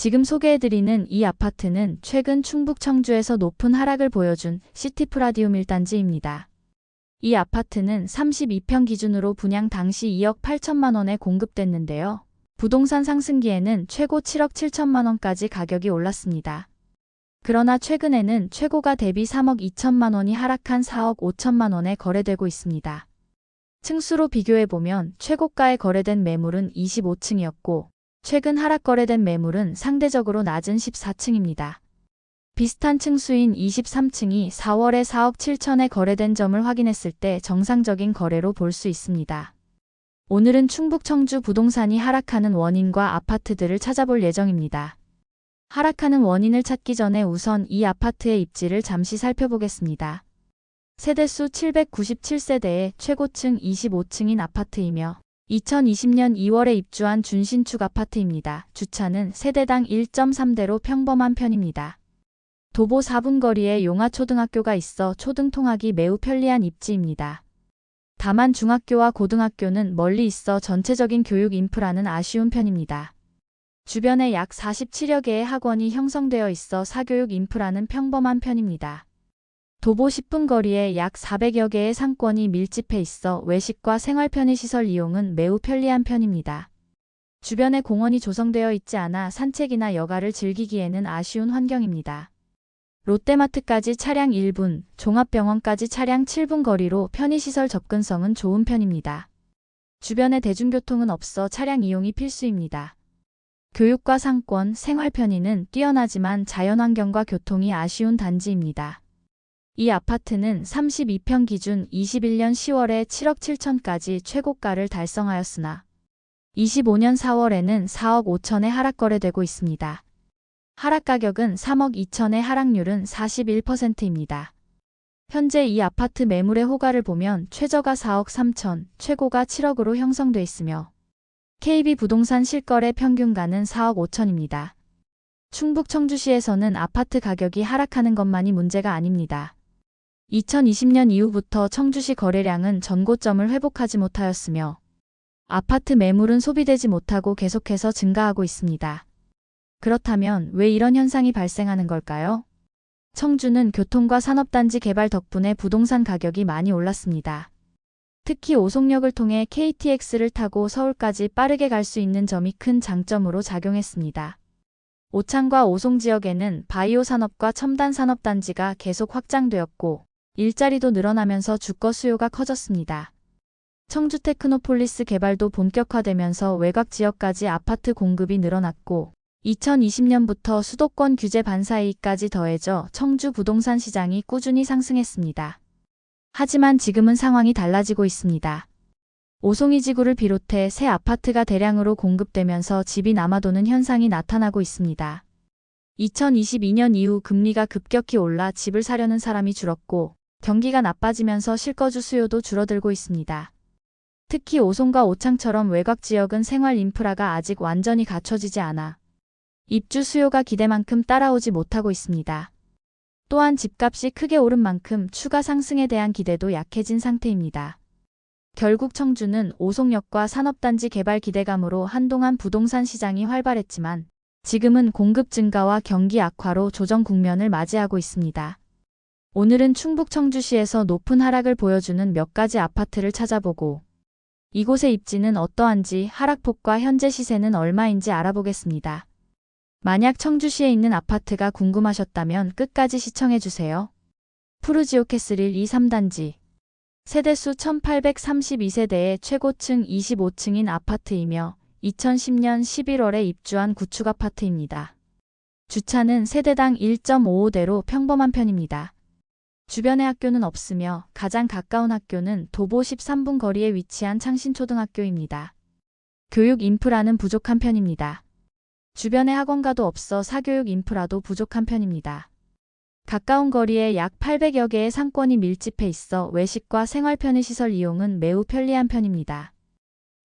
지금 소개해드리는 이 아파트는 최근 충북 청주에서 높은 하락을 보여준 시티프라디움 1단지입니다. 이 아파트는 32평 기준으로 분양 당시 2억 8천만 원에 공급됐는데요. 부동산 상승기에는 최고 7억 7천만 원까지 가격이 올랐습니다. 그러나 최근에는 최고가 대비 3억 2천만 원이 하락한 4억 5천만 원에 거래되고 있습니다. 층수로 비교해보면 최고가에 거래된 매물은 25층이었고 최근 하락 거래된 매물은 상대적으로 낮은 14층입니다. 비슷한 층수인 23층이 4월에 4억 7천에 거래된 점을 확인했을 때 정상적인 거래로 볼 수 있습니다. 오늘은 충북 청주 부동산이 하락하는 원인과 아파트들을 찾아볼 예정입니다. 하락하는 원인을 찾기 전에 우선 이 아파트의 입지를 잠시 살펴보겠습니다. 세대수 797세대의 최고층 25층인 아파트이며 2020년 2월에 입주한 준신축 아파트입니다. 주차는 세대당 1.3대로 평범한 편입니다. 도보 4분 거리에 용화초등학교가 있어 초등 통학이 매우 편리한 입지입니다. 다만 중학교와 고등학교는 멀리 있어 전체적인 교육 인프라는 아쉬운 편입니다. 주변에 약 47여 개의 학원이 형성되어 있어 사교육 인프라는 평범한 편입니다. 도보 10분 거리에 약 400여 개의 상권이 밀집해 있어 외식과 생활 편의시설 이용은 매우 편리한 편입니다. 주변에 공원이 조성되어 있지 않아 산책이나 여가를 즐기기에는 아쉬운 환경입니다. 롯데마트까지 차량 1분, 종합병원까지 차량 7분 거리로 편의시설 접근성은 좋은 편입니다. 주변에 대중교통은 없어 차량 이용이 필수입니다. 교육과 상권, 생활 편의는 뛰어나지만 자연환경과 교통이 아쉬운 단지입니다. 이 아파트는 32평 기준 21년 10월에 7억 7천까지 최고가를 달성하였으나 25년 4월에는 4억 5천에 하락 거래되고 있습니다. 하락 가격은 3억 2천의 하락률은 41%입니다. 현재 이 아파트 매물의 호가를 보면 최저가 4억 3천, 최고가 7억으로 형성돼 있으며 KB 부동산 실거래 평균가는 4억 5천입니다. 충북 청주시에서는 아파트 가격이 하락하는 것만이 문제가 아닙니다. 2020년 이후부터 청주시 거래량은 전고점을 회복하지 못하였으며 아파트 매물은 소비되지 못하고 계속해서 증가하고 있습니다. 그렇다면 왜 이런 현상이 발생하는 걸까요? 청주는 교통과 산업단지 개발 덕분에 부동산 가격이 많이 올랐습니다. 특히 오송역을 통해 KTX를 타고 서울까지 빠르게 갈 수 있는 점이 큰 장점으로 작용했습니다. 오창과 오송 지역에는 바이오 산업과 첨단 산업단지가 계속 확장되었고 일자리도 늘어나면서 주거 수요가 커졌습니다. 청주 테크노폴리스 개발도 본격화되면서 외곽 지역까지 아파트 공급이 늘어났고 2020년부터 수도권 규제 반사이익까지 더해져 청주 부동산 시장이 꾸준히 상승했습니다. 하지만 지금은 상황이 달라지고 있습니다. 오송이 지구를 비롯해 새 아파트가 대량으로 공급되면서 집이 남아도는 현상이 나타나고 있습니다. 2022년 이후 금리가 급격히 올라 집을 사려는 사람이 줄었고 경기가 나빠지면서 실거주 수요도 줄어들고 있습니다. 특히 오송과 오창처럼 외곽 지역은 생활 인프라가 아직 완전히 갖춰지지 않아 입주 수요가 기대만큼 따라오지 못하고 있습니다. 또한 집값이 크게 오른 만큼 추가 상승에 대한 기대도 약해진 상태입니다. 결국 청주는 오송역과 산업단지 개발 기대감으로 한동안 부동산 시장이 활발했지만 지금은 공급 증가와 경기 악화로 조정 국면을 맞이하고 있습니다. 오늘은 충북 청주시에서 높은 하락을 보여주는 몇 가지 아파트를 찾아보고 이곳의 입지는 어떠한지 하락폭과 현재 시세는 얼마인지 알아보겠습니다. 만약 청주시에 있는 아파트가 궁금하셨다면 끝까지 시청해주세요. 푸르지오 캐슬 1, 2, 3단지 세대수 1832세대의 최고층 25층인 아파트이며 2010년 11월에 입주한 구축 아파트입니다. 주차는 세대당 1.55대로 평범한 편입니다. 주변에 학교는 없으며 가장 가까운 학교는 도보 13분 거리에 위치한 창신초등학교입니다. 교육 인프라는 부족한 편입니다. 주변에 학원가도 없어 사교육 인프라도 부족한 편입니다. 가까운 거리에 약 800여 개의 상권이 밀집해 있어 외식과 생활 편의시설 이용은 매우 편리한 편입니다.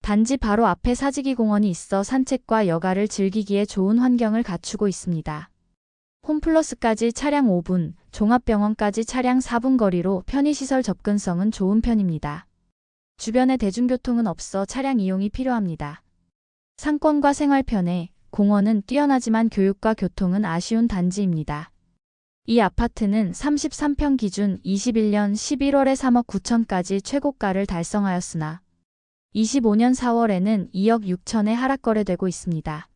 단지 바로 앞에 사지기 공원이 있어 산책과 여가를 즐기기에 좋은 환경을 갖추고 있습니다. 홈플러스까지 차량 5분, 종합병원까지 차량 4분 거리로 편의시설 접근성은 좋은 편입니다. 주변에 대중교통은 없어 차량 이용이 필요합니다. 상권과 생활 편에 공원은 뛰어나지만 교육과 교통은 아쉬운 단지입니다. 이 아파트는 33평 기준 21년 11월에 3억 9천까지 최고가를 달성하였으나 25년 4월에는 2억 6천에 하락 거래되고 있습니다.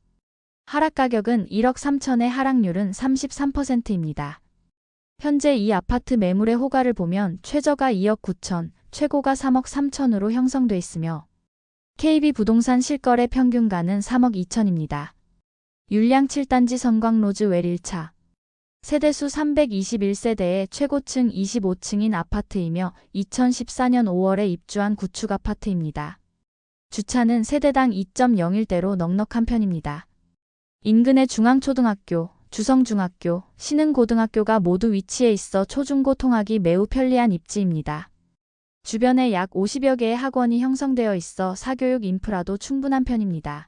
하락 가격은 1억 3천의 하락률은 33%입니다. 현재 이 아파트 매물의 호가를 보면 최저가 2억 9천, 최고가 3억 3천으로 형성돼 있으며 KB 부동산 실거래 평균가는 3억 2천입니다. 율량 7단지 성광로즈 웰 1차 세대수 321세대의 최고층 25층인 아파트이며 2014년 5월에 입주한 구축 아파트입니다. 주차는 세대당 2.01대로 넉넉한 편입니다. 인근의 중앙초등학교, 주성중학교, 신흥고등학교가 모두 위치해 있어 초중고 통학이 매우 편리한 입지입니다. 주변에 약 50여 개의 학원이 형성되어 있어 사교육 인프라도 충분한 편입니다.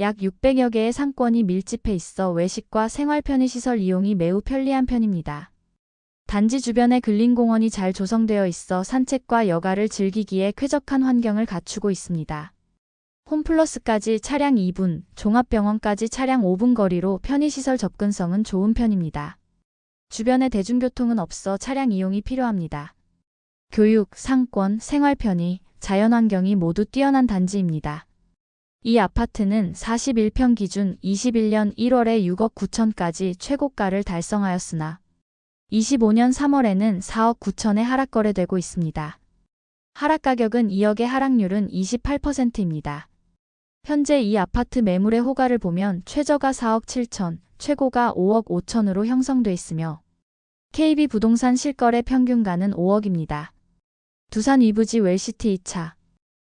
약 600여 개의 상권이 밀집해 있어 외식과 생활 편의시설 이용이 매우 편리한 편입니다. 단지 주변에 근린공원이 잘 조성되어 있어 산책과 여가를 즐기기에 쾌적한 환경을 갖추고 있습니다. 홈플러스까지 차량 2분, 종합병원까지 차량 5분 거리로 편의시설 접근성은 좋은 편입니다. 주변에 대중교통은 없어 차량 이용이 필요합니다. 교육, 상권, 생활 편의, 자연환경이 모두 뛰어난 단지입니다. 이 아파트는 41평 기준 21년 1월에 6억 9천까지 최고가를 달성하였으나 25년 3월에는 4억 9천에 하락 거래되고 있습니다. 하락 가격은 2억의 하락률은 28%입니다. 현재 이 아파트 매물의 호가를 보면 최저가 4억 7천, 최고가 5억 5천으로 형성돼 있으며 KB 부동산 실거래 평균가는 5억입니다. 두산 위부지 웰시티 2차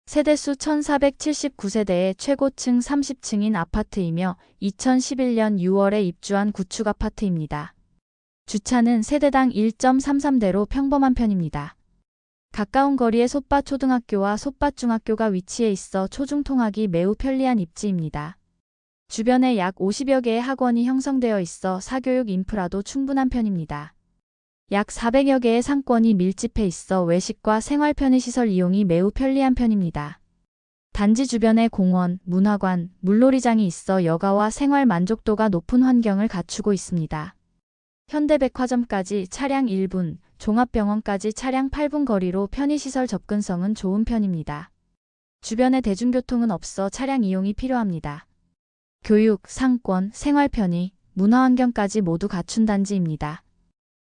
세대수 1479세대의 최고층 30층인 아파트이며 2011년 6월에 입주한 구축 아파트입니다. 주차는 세대당 1.33대로 평범한 편입니다. 가까운 거리에 솥밭 초등학교와 솥밭 중학교가 위치해 있어 초중 통학이 매우 편리한 입지입니다. 주변에 약 50여 개의 학원이 형성되어 있어 사교육 인프라도 충분한 편입니다. 약 400여 개의 상권이 밀집해 있어 외식과 생활 편의시설 이용이 매우 편리한 편입니다. 단지 주변에 공원, 문화관, 물놀이장이 있어 여가와 생활 만족도가 높은 환경을 갖추고 있습니다. 현대백화점까지 차량 1분, 종합병원까지 차량 8분 거리로 편의시설 접근성은 좋은 편입니다. 주변에 대중교통은 없어 차량 이용이 필요합니다. 교육, 상권, 생활 편의, 문화환경까지 모두 갖춘 단지입니다.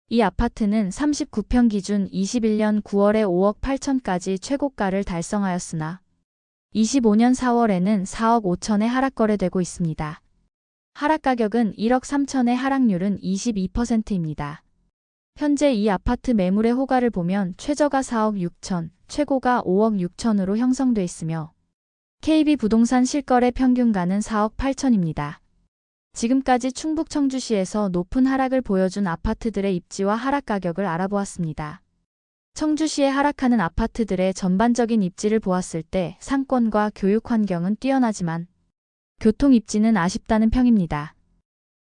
이 아파트는 39평 기준 21년 9월에 5억 8천까지 최고가를 달성하였으나 25년 4월에는 4억 5천에 하락 거래되고 있습니다. 하락 가격은 1억 3천의 하락률은 22%입니다. 현재 이 아파트 매물의 호가를 보면 최저가 4억 6천, 최고가 5억 6천으로 형성돼 있으며 KB 부동산 실거래 평균가는 4억 8천입니다. 지금까지 충북 청주시에서 높은 하락을 보여준 아파트들의 입지와 하락 가격을 알아보았습니다. 청주시에 하락하는 아파트들의 전반적인 입지를 보았을 때 상권과 교육 환경은 뛰어나지만 교통 입지는 아쉽다는 평입니다.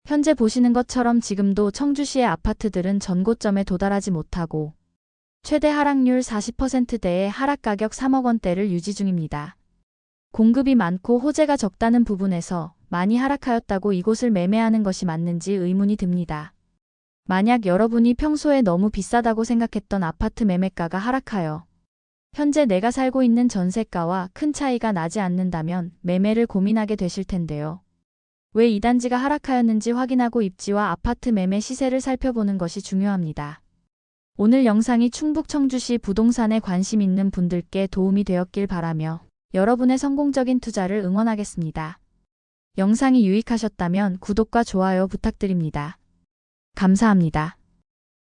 현재 보시는 것처럼 지금도 청주시의 아파트들은 전고점에 도달하지 못하고 최대 하락률 40%대의 하락 가격 3억 원대를 유지 중입니다. 공급이 많고 호재가 적다는 부분에서 많이 하락하였다고 이곳을 매매하는 것이 맞는지 의문이 듭니다. 만약 여러분이 평소에 너무 비싸다고 생각했던 아파트 매매가가 하락하여 현재 내가 살고 있는 전세가와 큰 차이가 나지 않는다면 매매를 고민하게 되실 텐데요. 왜 이 단지가 하락하였는지 확인하고 입지와 아파트 매매 시세를 살펴보는 것이 중요합니다. 오늘 영상이 충북 청주시 부동산에 관심 있는 분들께 도움이 되었길 바라며 여러분의 성공적인 투자를 응원하겠습니다. 영상이 유익하셨다면 구독과 좋아요 부탁드립니다. 감사합니다.